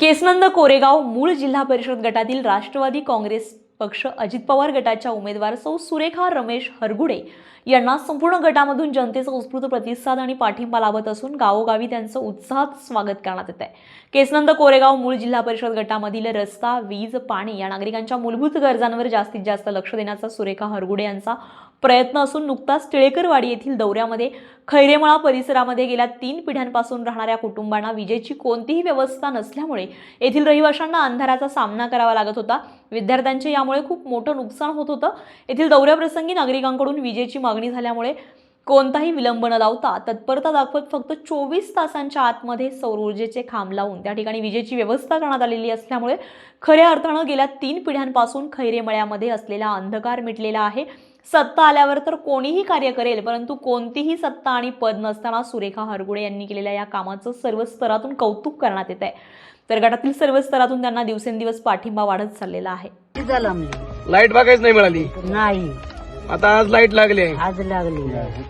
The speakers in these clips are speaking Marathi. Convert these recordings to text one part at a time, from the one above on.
केसनंद कोरेगाव मूळ जिल्हा परिषद गटातील राष्ट्रवादी काँग्रेस पक्ष अजित पवार गटाच्या उमेदवार सौ सुरेखा रमेश हरगुडे यांना संपूर्ण गटामधून जनतेचा उत्स्फूर्त प्रतिसाद आणि पाठिंबा लाभत असून गावोगावी त्यांचं उत्साहात स्वागत करण्यात येत आहे केसनंद कोरेगाव मूळ जिल्हा परिषद गटामधील रस्ता वीज पाणी या नागरिकांच्या मूलभूत गरजांवर जास्तीत जास्त लक्ष देण्याचा सुरेखा हरगुडे यांचा प्रयत्न असून नुकताच टिळेकरवाडी येथील दौऱ्यामध्ये खैरेमळा परिसरामध्ये गेल्या तीन पिढ्यांपासून राहणाऱ्या कुटुंबांना विजेची कोणतीही व्यवस्था नसल्यामुळे येथील रहिवाशांना अंधाराचा सामना करावा लागत होता. विद्यार्थ्यांचे त्यामुळे खूप मोठं नुकसान होत होतं. येथील दौऱ्याप्रसंगी नागरिकांकडून विजेची मागणी झाल्यामुळे कोणताही विलंब न लावता तत्परता दाखवत फक्त चोवीस तासांच्या आतमध्ये सौर ऊर्जेचे खांब लावून त्या ठिकाणी विजेची व्यवस्था करण्यात आलेली असल्यामुळे खऱ्या अर्थानं गेल्या तीन पिढ्यांपासून खैरेमळ्यामध्ये असलेला अंधकार मिटलेला आहे. सत्ता आल्यावर तर कोणीही कार्य करेल परंतु कोणतीही सत्ता आणि पद नसताना सुरेखा हरगुडे यांनी केलेल्या या कामाचं सर्व स्तरातून कौतुक करण्यात येत आहे तर गटातील सर्व स्तरातून त्यांना दिवसेंदिवस पाठिंबा वाढत चाललेला आहे. झालं लाइट बघायच नाही मिळाली. नाही. आता आज लाइट लागली आज लागली.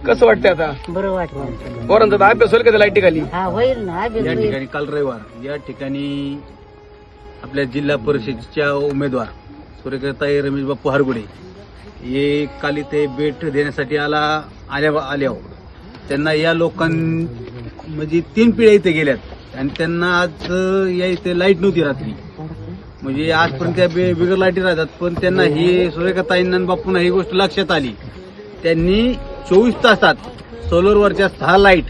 कसं वाटतंय आता? बरं वाटलं पोरांचा तर अभ्यास होईल का लाईटी खाली हा होईल ना अभ्यास या होईल. ठिकाणी काल रविवार या ठिकाणी आपल्या जिल्हा परिषदेच्या उमेदवार सूर्यकांताई रमेश बाप्पू हरगुडे हे काल इथे भेट देण्यासाठी आला आल्या आल्यावर त्यांना या लोकां म्हणजे तीन पिढ्या इथे गेल्यात. आणि त्यांना आज या इथे लाइट नव्हती रात्री. म्हणजे आजपर्यंत त्या बे- बिगर लाईटी राहतात पण त्यांना ही सूर्यकांताईंना आणि बापूंना ही गोष्ट लक्षात आली. त्यांनी चोवीस तासात सोलरवरच्या सहा लाइट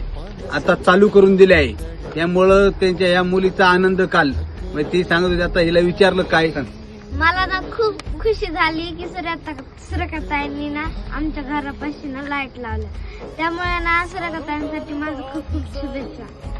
आता चालू करून दिल्या आहे. त्यामुळं त्यांच्या या मुलीचा आनंद काल. म्हणजे ती सांगत होती आता हिला विचारलं काय मला ना खूप खुशी झाली की सूर्यता सूर्यकथांनी ना आमच्या घरापाशी ना लाइट लावलं त्यामुळे ना सुरेखाताईंसाठी माझं खूप खूप शुभेच्छा.